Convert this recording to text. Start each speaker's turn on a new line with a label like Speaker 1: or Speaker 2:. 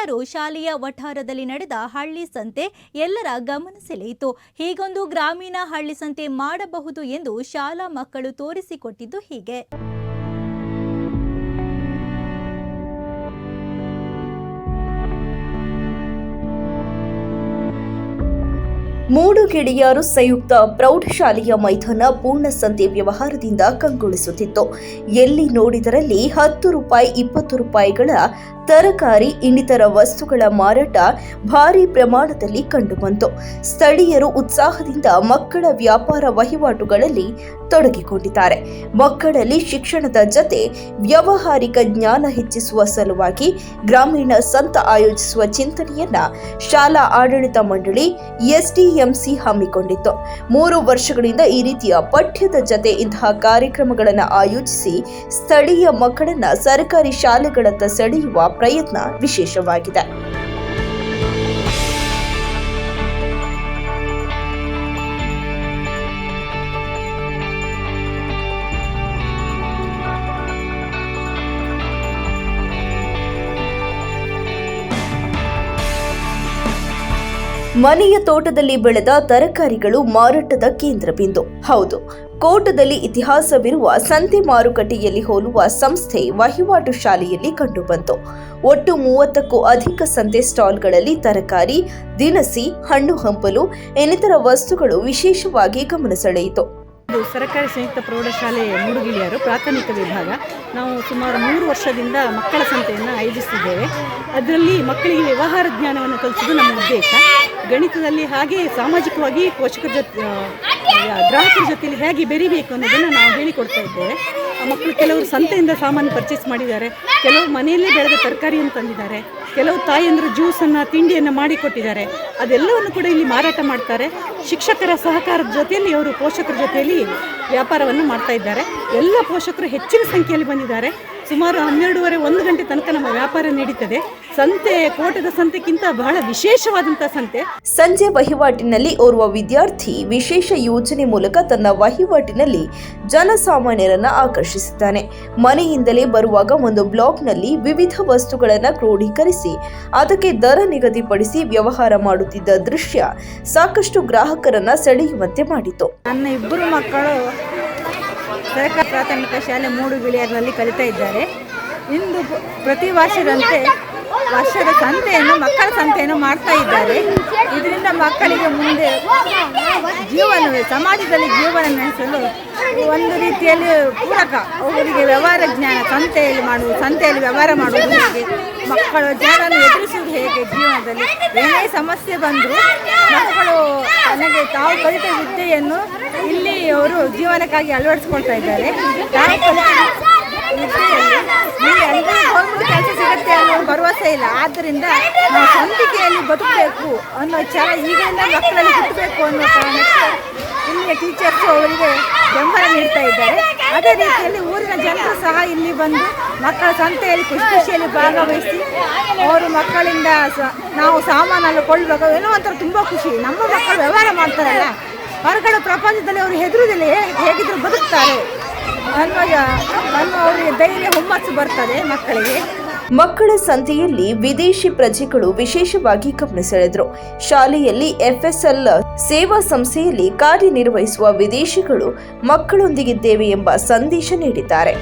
Speaker 1: ಗೆಳೆಯರು ಶಾಲೆಯ ವಠಾರದಲ್ಲಿ ನಡೆದ ಹಳ್ಳಿ ಸಂತೆ ಎಲ್ಲರ ಗಮನ ಸೆಳೆಯಿತು. ಹೀಗೊಂದು ಗ್ರಾಮೀಣ ಹಳ್ಳಿ ಸಂತೆ ಮಾಡಬಹುದು ಎಂದು ಶಾಲಾ ಮಕ್ಕಳು ತೋರಿಸಿಕೊಟ್ಟಿದ್ದು ಹೀಗೆ.
Speaker 2: ಮೂಡು ಗೆಳೆಯರು ಸಂಯುಕ್ತ ಪ್ರೌಢಶಾಲೆಯ ಮೈದಾನ ಪೂರ್ಣ ಸಂತೆ ವ್ಯವಹಾರದಿಂದ ಕಂಗೊಳಿಸುತ್ತಿತ್ತು. ಎಲ್ಲಿ ನೋಡಿದರಲ್ಲಿ ಹತ್ತು ರೂಪಾಯಿ, ಇಪ್ಪತ್ತು ರೂಪಾಯಿಗಳ ತರಕಾರಿ, ಇನ್ನಿತರ ವಸ್ತುಗಳ ಮಾರಾಟ ಭಾರಿ ಪ್ರಮಾಣದಲ್ಲಿ ಕಂಡುಬಂತು ಸ್ಥಳೀಯರು ಉತ್ಸಾಹದಿಂದ ಮಕ್ಕಳ ವ್ಯಾಪಾರ ವಹಿವಾಟುಗಳಲ್ಲಿ ತೊಡಗಿಕೊಂಡಿದ್ದಾರೆ. ಮಕ್ಕಳಲ್ಲಿ ಶಿಕ್ಷಣದ ಜತೆ ವ್ಯಾವಹಾರಿಕ ಜ್ಞಾನ ಹೆಚ್ಚಿಸುವ ಸಲುವಾಗಿ ಗ್ರಾಮೀಣ ಸಂತ ಆಯೋಜಿಸುವ ಚಿಂತನೆಯನ್ನ ಶಾಲಾ ಆಡಳಿತ ಮಂಡಳಿ ಎಸ್ಡಿಎಂಸಿ ಹಮ್ಮಿಕೊಂಡಿತ್ತು. ಮೂರು ವರ್ಷಗಳಿಂದ ಈ ರೀತಿಯ ಪಠ್ಯದ ಜತೆ ಇಂತಹ ಕಾರ್ಯಕ್ರಮಗಳನ್ನು ಆಯೋಜಿಸಿ ಸ್ಥಳೀಯ ಮಕ್ಕಳನ್ನ ಸರ್ಕಾರಿ ಶಾಲೆಗಳತ್ತ ಸೆಳೆಯುವ ಪ್ರಯತ್ನ ವಿಶೇಷವಾಗಿದೆ. ಮನೆಯ ತೋಟದಲ್ಲಿ ಬೆಳೆದ ತರಕಾರಿಗಳು ಮಾರಾಟದ ಕೇಂದ್ರ ಬಿಂದು ಹೌದು, ಕೋಟದಲ್ಲಿ ಇತಿಹಾಸವಿರುವ ಸಂತೆ ಮಾರುಕಟ್ಟೆಯಲ್ಲಿ ಹೋಲುವ ಸಂಸ್ಥೆ ವಹಿವಾಟು ಶಾಲೆಯಲ್ಲಿ ಕಂಡುಬಂತು. ಒಟ್ಟು ಮೂವತ್ತಕ್ಕೂ ಅಧಿಕ ಸಂತೆ ಸ್ಟಾಲ್ಗಳಲ್ಲಿ ತರಕಾರಿ, ದಿನಸಿ, ಹಣ್ಣು ಹಂಪಲು ಇನ್ನಿತರ ವಸ್ತುಗಳು ವಿಶೇಷವಾಗಿ ಗಮನ ಸೆಳೆಯಿತು.
Speaker 3: ಇದು ಸರ್ಕಾರಿ ಸಂಯುಕ್ತ ಪ್ರೌಢಶಾಲೆ ಮೂಡುಗಿಳಿಯರು ಪ್ರಾಥಮಿಕ ವಿಭಾಗ. ನಾವು ಸುಮಾರು ಮೂರು ವರ್ಷದಿಂದ ಮಕ್ಕಳ ಸಂತೆಯನ್ನು ಆಯೋಜಿಸಿದ್ದೇವೆ ಅದರಲ್ಲಿ ಮಕ್ಕಳಿಗೆ ವ್ಯವಹಾರ ಜ್ಞಾನವನ್ನು ಕಲಿಸುವುದು ನಮ್ಮ ಉದ್ದೇಶ. ಗಣಿತದಲ್ಲಿ ಹಾಗೆ ಸಾಮಾಜಿಕವಾಗಿ ಪೋಷಕರ ಜೊತೆ ಗ್ರಾಹಕರ ಜೊತೆಯಲ್ಲಿ ಹೇಗೆ ಬೆರಿಬೇಕು ಅನ್ನೋದನ್ನು ನಾವು ಹೇಳಿಕೊಡ್ತಾ ಇದ್ದೇವೆ. ಮಕ್ಕಳು ಕೆಲವರು ಸಂತೆಯಿಂದ ಸಾಮಾನು ಪರ್ಚೇಸ್ ಮಾಡಿದ್ದಾರೆ ಕೆಲವು ಮನೆಯಲ್ಲೇ ಬೆಳೆದ ತರಕಾರಿಯನ್ನು ತಂದಿದ್ದಾರೆ, ಕೆಲವು ತಾಯಿಯಂದರು ಜ್ಯೂಸನ್ನು ತಿಂಡಿಯನ್ನು ಮಾಡಿಕೊಟ್ಟಿದ್ದಾರೆ. ಅದೆಲ್ಲವನ್ನು ಕೂಡ ಇಲ್ಲಿ ಮಾರಾಟ ಮಾಡ್ತಾರೆ. ಶಿಕ್ಷಕರ ಸಹಕಾರದ ಜೊತೆಯಲ್ಲಿ ಅವರು ಪೋಷಕರ ಜೊತೆಯಲ್ಲಿ ವ್ಯಾಪಾರವನ್ನು ಮಾಡ್ತಾ ಇದ್ದಾರೆ. ಎಲ್ಲ ಪೋಷಕರು ಹೆಚ್ಚಿನ ಸಂಖ್ಯೆಯಲ್ಲಿ ಬಂದಿದ್ದಾರೆ. ಸುಮಾರು ಹನ್ನೆರಡೂವರೆ ಒಂದು ಗಂಟೆ ತನಕ ನಮ್ಮ ವ್ಯಾಪಾರ ನಡೀತದೆ. ಸಂತೆ ಕೋಟದ ಸಂತೆಗಿಂತ ಬಹಳ ವಿಶೇಷವಾದಂತಹ ಸಂತೆ.
Speaker 2: ಸಂಜೆ ವಹಿವಾಟಿನಲ್ಲಿ ಓರ್ವ ವಿದ್ಯಾರ್ಥಿ ವಿಶೇಷ ಯೋಜನೆ ಮೂಲಕ ತನ್ನ ವಹಿವಾಟಿನಲ್ಲಿ ಜನಸಾಮಾನ್ಯರನ್ನ ಆಕರ್ಷಿಸುತ್ತಾನೆ. ಮನೆಯಿಂದಲೇ ಬರುವಾಗ ಒಂದು ಬ್ಲಾಕ್ನಲ್ಲಿ ವಿವಿಧ ವಸ್ತುಗಳನ್ನು ಕ್ರೋಢೀಕರಿಸಿ ಅದಕ್ಕೆ ದರ ನಿಗದಿಪಡಿಸಿ ವ್ಯವಹಾರ ಮಾಡುತ್ತಿದ್ದ ದೃಶ್ಯ ಸಾಕಷ್ಟು ಗ್ರಾಹಕರನ್ನ ಸೆಳೆಯುವಂತೆ ಮಾಡಿತು.
Speaker 3: ನನ್ನ ಇಬ್ಬರು ಮಕ್ಕಳು ಸರ್ಕಾರಿ ಪ್ರಾಥಮಿಕ ಶಾಲೆ ಮೂಡು ಗಿಳಿಯರ್ನಲ್ಲಿ ಕಲಿತಾ ಇದ್ದಾರೆ. ಇಂದು ಪ್ರತಿ ವರ್ಷದಂತೆ ವರ್ಷದ ಸಂತೆಯನ್ನು, ಮಕ್ಕಳ ಸಂತೆಯನ್ನು ಮಾಡ್ತಾ ಇದ್ದಾರೆ. ಇದರಿಂದ ಮಕ್ಕಳಿಗೆ ಮುಂದೆ ಜೀವನ ಸಮಾಜದಲ್ಲಿ ಜೀವನ ನಡೆಸಲು ಒಂದು ರೀತಿಯಲ್ಲಿ ಪೂರಕ. ಅವರಿಗೆ ವ್ಯವಹಾರ ಜ್ಞಾನ, ಸಂತೆಯಲ್ಲಿ ಮಾಡುವುದು, ಸಂತೆಯಲ್ಲಿ ವ್ಯವಹಾರ ಮಾಡುವುದು ಹೇಗೆ? ಮಕ್ಕಳ ಜನರನ್ನು ಎದುರಿಸುವುದು ಹೇಗೆ ಜೀವನದಲ್ಲಿ? ಏನೇ ಸಮಸ್ಯೆ ಬಂದರೂ ಮಕ್ಕಳು ನನಗೆ ತಾವು ಕಲಿತ ವಿದ್ಯೆಯನ್ನು ಇಲ್ಲಿ ಅವರು ಜೀವನಕ್ಕಾಗಿ ಅಳವಡಿಸ್ಕೊಳ್ತಾ ಇದ್ದಾರೆ. ಕೆಲಸ ಸಿಗುತ್ತೆ ಅನ್ನೋ ಭರವಸೆ ಇಲ್ಲ. ಆದ್ದರಿಂದ ನಾವು ಬದುಕಬೇಕು ಅನ್ನೋ ವಿಚಾರ ಈಗಿಂದ ಮಕ್ಕಳಲ್ಲಿ ಹುಟ್ಟಬೇಕು ಅನ್ನೋ ಕಾರಣಕ್ಕೆ ಇಲ್ಲಿಯ ಟೀಚರ್ಸು ಅವರಿಗೆ ಬೆಂಬಲ ನೀಡ್ತಾ ಇದ್ದಾರೆ. ಅದೇ ರೀತಿಯಲ್ಲಿ ಊರಿನ ಜನರು ಸಹ ಇಲ್ಲಿ ಬಂದು ಮಕ್ಕಳ ಸಂತೆಯಲ್ಲಿ ಖುಷಿ ಖುಷಿಯಲ್ಲಿ ಭಾಗವಹಿಸಿ ಅವರು ಮಕ್ಕಳಿಂದ ನಾವು ಸಾಮಾನನ್ನು ಕೊಳ್ಳುವಾಗ ಏನೋ ಒಂಥರ ತುಂಬ ಖುಷಿ. ನಮ್ಮ ಮಕ್ಕಳು ವ್ಯವಹಾರ ಮಾಡ್ತಾರಲ್ಲ. ಹೊರಗಡೆ ಪ್ರಪಂಚದಲ್ಲಿ ಅವರು ಹೆದರುದಿಲ್ಲ ಹೇಗಿದ್ರು ಬದುಕ್ತಾರೆ. ಅವರಿಗೆ ಧೈರ್ಯ, ಹುಮ್ಮಸ್ಸು ಬರ್ತದೆ ಮಕ್ಕಳಿಗೆ.
Speaker 2: ಮಕ್ಕಳ ಸಂತೆಯಲ್ಲಿ ವಿದೇಶಿ ಪ್ರಜೆಗಳು ವಿಶೇಷವಾಗಿ ಗಮನ ಸೆಳೆದ್ರು ಶಾಲೆಯಲ್ಲಿ ಎಫ್ಎಸ್ಎಲ್ ಸೇವಾ ಸಂಸ್ಥೆಯಲ್ಲಿ ಕಾರ್ಯನಿರ್ವಹಿಸುವ ವಿದೇಶಿಗಳು ಮಕ್ಕಳೊಂದಿಗಿದ್ದೇವೆ ಎಂಬ ಸಂದೇಶ ನೀಡಿದ್ದಾರೆ.